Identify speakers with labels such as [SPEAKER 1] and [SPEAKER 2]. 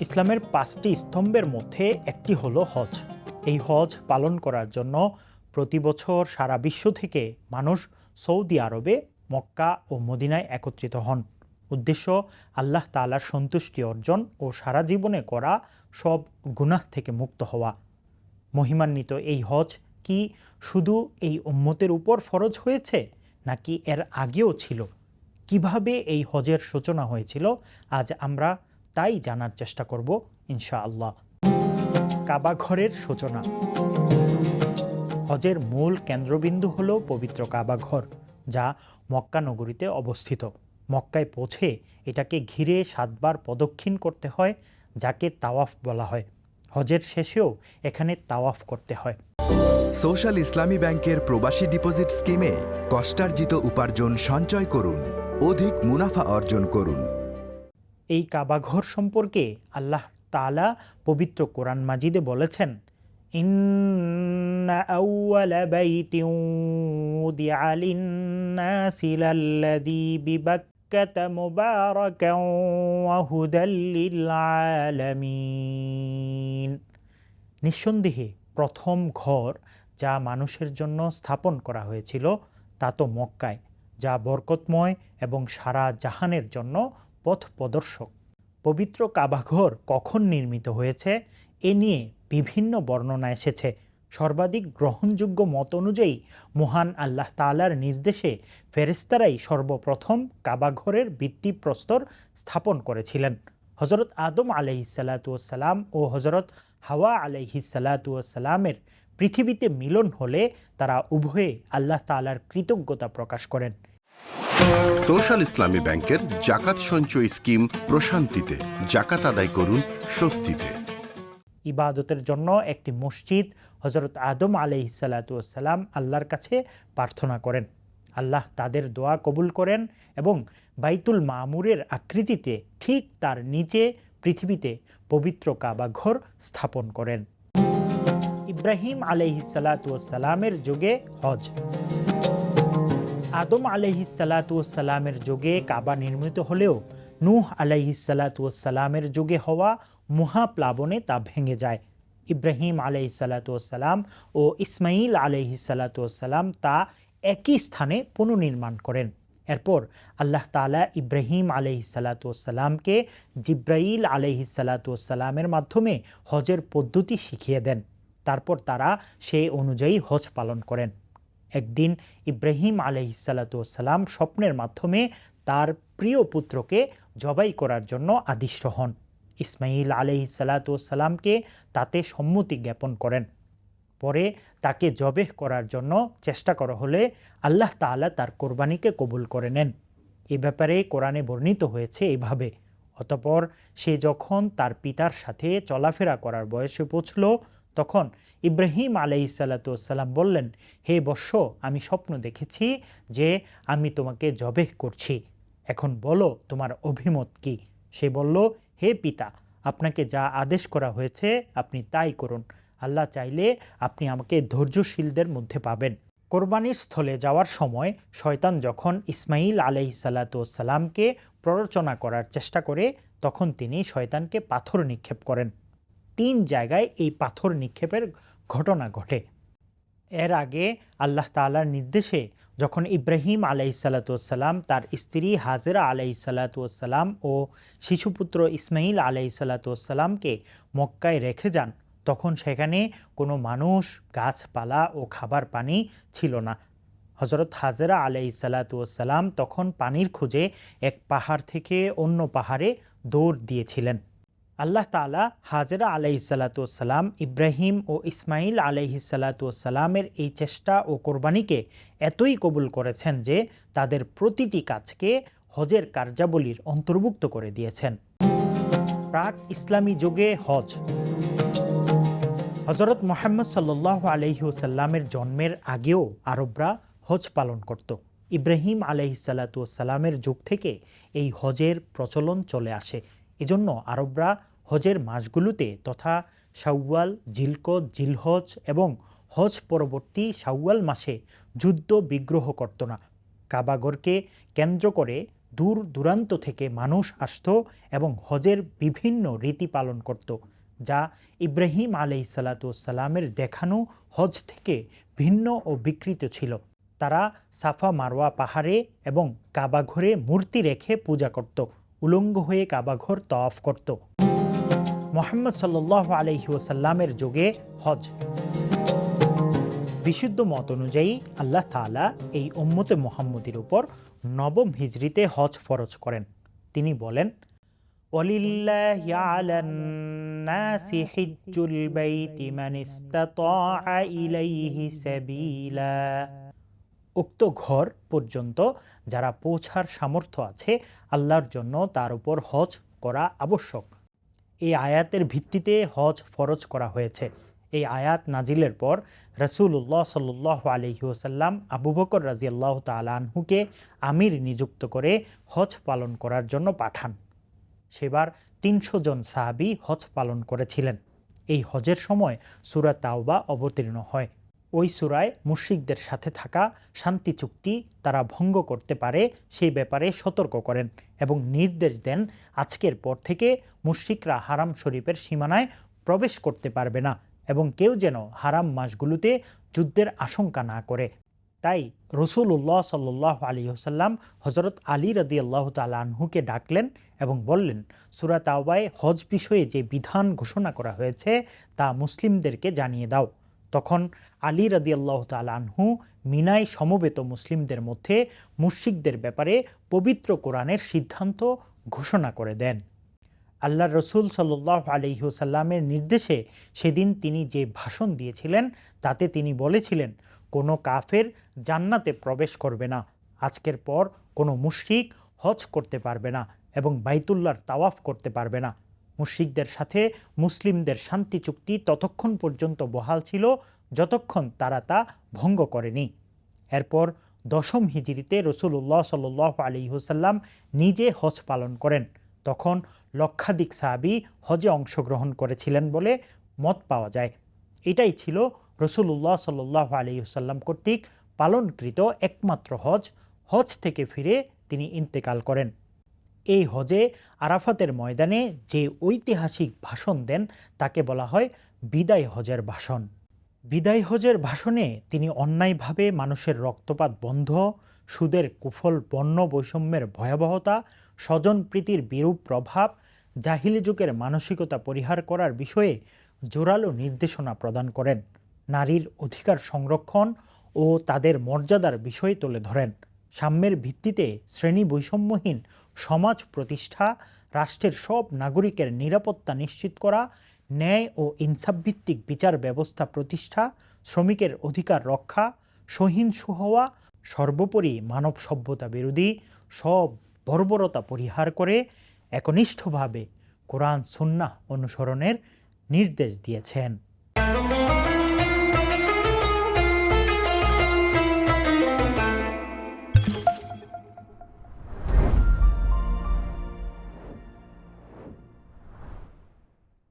[SPEAKER 1] ইসলামের পাঁচটি স্তম্ভের মধ্যে একটি হলো হজ। এই হজ পালন করার জন্য প্রতি বছর সারা বিশ্ব থেকে মানুষ সৌদি আরবে, মক্কা ও মদিনায় একত্রিত হন। উদ্দেশ্য, আল্লাহ তাআলার সন্তুষ্টি অর্জন ও সারা জীবনে করা সব গুনাহ থেকে মুক্ত হওয়া। মহিমান্বিত এই হজ কি শুধু এই উম্মতের উপর ফরজ হয়েছে, নাকি এর আগেও ছিল? কীভাবে এই হজের সূচনা হয়েছিল? আজ আমরা তাই জানার চেষ্টা করব, ইনশাআল্লাহ। কাবা ঘরের সূচনা। হজের মূল কেন্দ্রবিন্দু হল পবিত্র কাবাঘর যা মক্কা নগরীতে অবস্থিত। মক্কায় পৌঁছে এটাকে ঘিরে সাতবার প্রদক্ষিণ করতে হয়, যাকে তাওয়াফ বলা হয়। হজের শেষেও এখানে তাওয়াফ করতে হয়।
[SPEAKER 2] সোশ্যাল ইসলামী ব্যাংকের প্রবাসী ডিপোজিট স্কিমে কষ্টার্জিত উপার্জন সঞ্চয় করুন, অধিক মুনাফা অর্জন করুন।
[SPEAKER 1] এই কাবাঘর সম্পর্কে আল্লাহ তালা পবিত্র কোরআন মাজিদে বলেছেন নিঃসন্দেহে প্রথম ঘর যা মানুষের জন্য স্থাপন করা হয়েছিল তা তো মক্কায়, যা বরকতময় এবং সারা জাহানের জন্য পথ প্রদর্শক। পবিত্র কাবাঘর কখন নির্মিত হয়েছে, এ নিয়ে বিভিন্ন বর্ণনা এসেছে। সর্বাধিক গ্রহণযোগ্য মত অনুযায়ী মহান আল্লাহ তালার নির্দেশে ফেরেস্তারাই সর্বপ্রথম কাবাঘরের ভিত্তিপ্রস্তর স্থাপন করেছিলেন। হজরত আদম আলহিসাল্লাতুয়াসাল্লাম ও হজরত হাওয়া আলহিসাল্লাতুয়াসাল্লামের পৃথিবীতে মিলন হলে তারা উভয়ে আল্লাহ তাআলার কৃতজ্ঞতা প্রকাশ করেন।
[SPEAKER 3] সোশ্যাল ইসলামী ব্যাংকের জাকাত সঞ্চয় স্কিম প্রশান্তিতে, জাকাত আদায় করুন স্বস্তিতে।
[SPEAKER 1] ইবাদতের জন্য একটি মসজিদ হজরত আদম আলহিসাল্লাতুয়াসাল্লাম আল্লাহর কাছে প্রার্থনা করেন। আল্লাহ তাদের দোয়া কবুল করেন এবং বাইতুল মামুরের আকৃতিতে ঠিক তার নিচে পৃথিবীতে পবিত্র কাবা ঘর স্থাপন করেন। ইব্রাহিম আলহিসাল্লাতুয়াসাল্লামের যুগে হজ। আদম আলহিসাল্লাতুয়াসাল্লামের যুগে কাবা নির্মিত হলেও নূহ আলাইহিসাল্লাতুয়াসাল্লামের যুগে হওয়া মহাপ্লাবনে তা ভেঙে যায়। ইব্রাহিম আলাইহিসাল্লাতুয়াসাল্লাম ও ইসমাইল আলাইহিসাল্লাতুয়াসাল্লাম তা একই স্থানে পুনর্নির্মাণ করেন। এরপর আল্লাহ তালা ইব্রাহিম আলহিসাল্লাতুয়াসাল্লামকে জিব্রাইল আলহিসাল্লাতুয়াসাল্লামের মাধ্যমে হজের পদ্ধতি শিখিয়ে দেন। তারপর তারা সেই অনুযায়ী হজ পালন করেন। একদিন ইব্রাহিম আলহিসাল্লাতুসাল্লাম স্বপ্নের মাধ্যমে তার প্রিয় পুত্রকে জবাই করার জন্য আদিষ্ট হন। ইসমাইল আলহিসাল্লাতুসাল্লামকে তাতে সম্মতি জ্ঞাপন করেন। পরে তাকে জবেহ করার জন্য চেষ্টা করা হলে আল্লাহ তাআলা তার কোরবানিকে কবুল করে নেন। এ ব্যাপারে কোরআনে বর্ণিত হয়েছে এইভাবে অতপর সে যখন তার পিতার সাথে চলাফেরা করার বয়সে পৌঁছল তখন ইব্রাহিম আলাইসাল্লাতুসাল্লাম বললেন, হে বর্ষ আমি স্বপ্ন দেখেছি যে আমি তোমাকে জবেহ করছি। এখন বলো, তোমার অভিমত কি? সে বলল, হে পিতা, আপনাকে যা আদেশ করা হয়েছে, আপনি তাই করুন। আল্লাহ চাইলে আপনি আমাকে ধৈর্যশীলদের মধ্যে পাবেন। কোরবানির স্থলে যাওয়ার সময় শয়তান যখন ইসমাইল আলাইসাল্লাতুসাল্লামকে প্ররোচনা করার চেষ্টা করে, তখন তিনি শয়তানকে পাথর নিক্ষেপ করেন। তিন জায়গায় এই পাথর নিক্ষেপের ঘটনা ঘটে। এর আগে আল্লাহ তালার নির্দেশে যখন ইব্রাহিম আলাইসাল্লাতুসাল্লাম তার স্ত্রী হাজেরা আলাইসাল্লাতুসাল্লাম ও শিশুপুত্র ইসমাইল আলাইসাল্লাতুসাল্লামকে মক্কায় রেখে যান, তখন সেখানে কোনো মানুষ, গাছপালা ও খাবার পানি ছিল না। হজরত হাজেরা আলাইসাল্লাতুসাল্লাম তখন পানির খুঁজে এক পাহাড় থেকে অন্য পাহাড়ে দৌড় দিয়েছিলেন। আল্লাহ তালা হাজেরা আলাইসাল্লাতুসাল্লাম ইব্রাহিম ও ইসমাইল আলাইহিসাল্লাতুসাল্লামের এই চেষ্টা ও কোরবানিকে এতই কবুল করেছেন যে তাদের প্রতিটি কাজকে হজের কার্যাবলীর অন্তর্ভুক্ত করে দিয়েছেন। প্রাক ইসলামী যুগে হজ। হজরত মোহাম্মদ সাল্লাহ আলহিউসাল্লামের জন্মের আগেও আরবরা হজ পালন করত। ইব্রাহিম আলহিসাল্লাতুসাল্লামের যুগ থেকে এই হজের প্রচলন চলে আসে। এজন্য আরবরা হজের মাসগুলোতে তথা শাওয়াল, জিলকদ, জিলহজ এবং হজ পরবর্তী শাওয়াল মাসে যুদ্ধ বিগ্রহ করত না। কাবাগরকে কেন্দ্র করে দূর দূরান্ত থেকে মানুষ আসতো এবং হজের বিভিন্ন রীতি পালন করত, যা ইব্রাহিম আলাই সালাতামের দেখানো হজ থেকে ভিন্ন ও বিকৃত ছিল। তারা সাফা মারোয়া পাহাড়ে এবং কাবাঘরে মূর্তি রেখে পূজা করত। উলঙ্গ হয়ে কাবাঘর তফ করত। মোহাম্মদ সাল্লাহ আলহি ওসাল্লামের যোগে হজ। বিশুদ্ধ মত অনুযায়ী আল্লাহ তালা এই ওম্মতে মোহাম্মদীর উপর নবম হিজড়িতে হজ ফরজ করেন। তিনি বলেন ইলাইহি সাবিলা। উক্ত ঘর পর্যন্ত যারা পৌঁছার সামর্থ্য আছে আল্লাহর জন্য তার উপর হজ করা আবশ্যক। এই আয়াতের ভিত্তিতে হজ ফরজ করা হয়েছে। এই আয়াত নাজিলের পর রসুল্লাহ সাল্লাহ আলহি ওসাল্লাম আবু বকর রাজি আল্লাহ তালাহুকে আমির নিযুক্ত করে হজ পালন করার জন্য পাঠান। সেবার তিনশো জন সাহাবি হজ পালন করেছিলেন। এই হজের সময় সুরা তাওবা অবতীর্ণ হয়। ওই সুরায় মুশ্রিকদের সাথে থাকা শান্তি চুক্তি তারা ভঙ্গ করতে পারে, সেই ব্যাপারে সতর্ক করেন এবং নির্দেশ দেন আজকের পর থেকে মুশ্রিকরা হারাম শরীফের সীমানায় প্রবেশ করতে পারবে না এবং কেউ যেন হারাম মাসগুলোতে যুদ্ধের আশঙ্কা না করে। তাই রসুল্লাহ সাল্লাহ আলী হোসাল্লাম হজরত আলী রদি আল্লাহ তালাহুকে ডাকলেন এবং বললেন, সুরা তাওবায় হজ বিষয়ে যে বিধান ঘোষণা করা হয়েছে তা মুসলিমদেরকে জানিয়ে দাও। তখন আলী রদি আল্লাহ তালাহু মিনায় সমবেত মুসলিমদের মধ্যে মুশিকদের ব্যাপারে পবিত্র কোরআনের সিদ্ধান্ত ঘোষণা করে দেন। আল্লাহ রসুল সাল্লাহ আলহিহসাল্লামের নির্দেশে সেদিন তিনি যে ভাষণ দিয়েছিলেন, তাতে তিনি বলেছিলেন, কোনো কাফের জান্নাতে প্রবেশ করবে না। আজকের পর কোনো মুশরিক হজ করতে পারবে না এবং বাইতুল্লার তাওয়াফ করতে পারবে না। মুশরিকদের সাথে মুসলিমদের শান্তি চুক্তি ততক্ষণ পর্যন্ত বহাল ছিল যতক্ষণ তারা তা ভঙ্গ করেনি। এরপর দশম হিজড়িতে রসুল্লাহ সাল আলী হুসাল্লাম নিজে হজ পালন করেন। তখন লক্ষাধিক সাহাবি হজে অংশগ্রহণ করেছিলেন বলে মত পাওয়া যায়। এটাই ছিল রসুল্লাহ সাল্লাহ আলিউসাল্লাম কর্তৃক পালনকৃত একমাত্র হজ। হজ থেকে ফিরে তিনি ইন্তেকাল করেন। এই হজে আরাফাতের ময়দানে যে ঐতিহাসিক ভাষণ দেন, তাকে বলা হয় বিদায় হজের ভাষণ। বিদায় হজের ভাষণে তিনি অন্যায়ভাবে মানুষের রক্তপাত বন্ধ, সুদের কুফল বর্ণ বৈষম্যের ভয়াবহতা স্বজনপ্রীতির বিরূপ প্রভাব, জাহিলি যুগের মানসিকতা পরিহার করার বিষয়ে জোরালো নির্দেশনা প্রদান করেন। নারীর অধিকার সংরক্ষণ ও তাদের মর্যাদার বিষয় তুলে ধরেন। সাম্যের ভিত্তিতে শ্রেণি বৈষম্যহীন সমাজ প্রতিষ্ঠা, রাষ্ট্রের সব নাগরিকের নিরাপত্তা নিশ্চিত করা, ন্যায় ও ইনসাফভিত্তিক বিচার ব্যবস্থা প্রতিষ্ঠা, শ্রমিকের অধিকার রক্ষা, সহিংসু হওয়া, সর্বোপরি মানব সভ্যতা বিরোধী সব বর্বরতা পরিহার করে একনিষ্ঠভাবে কোরআন সুন্নাহ অনুসরণের নির্দেশ দিয়েছেন।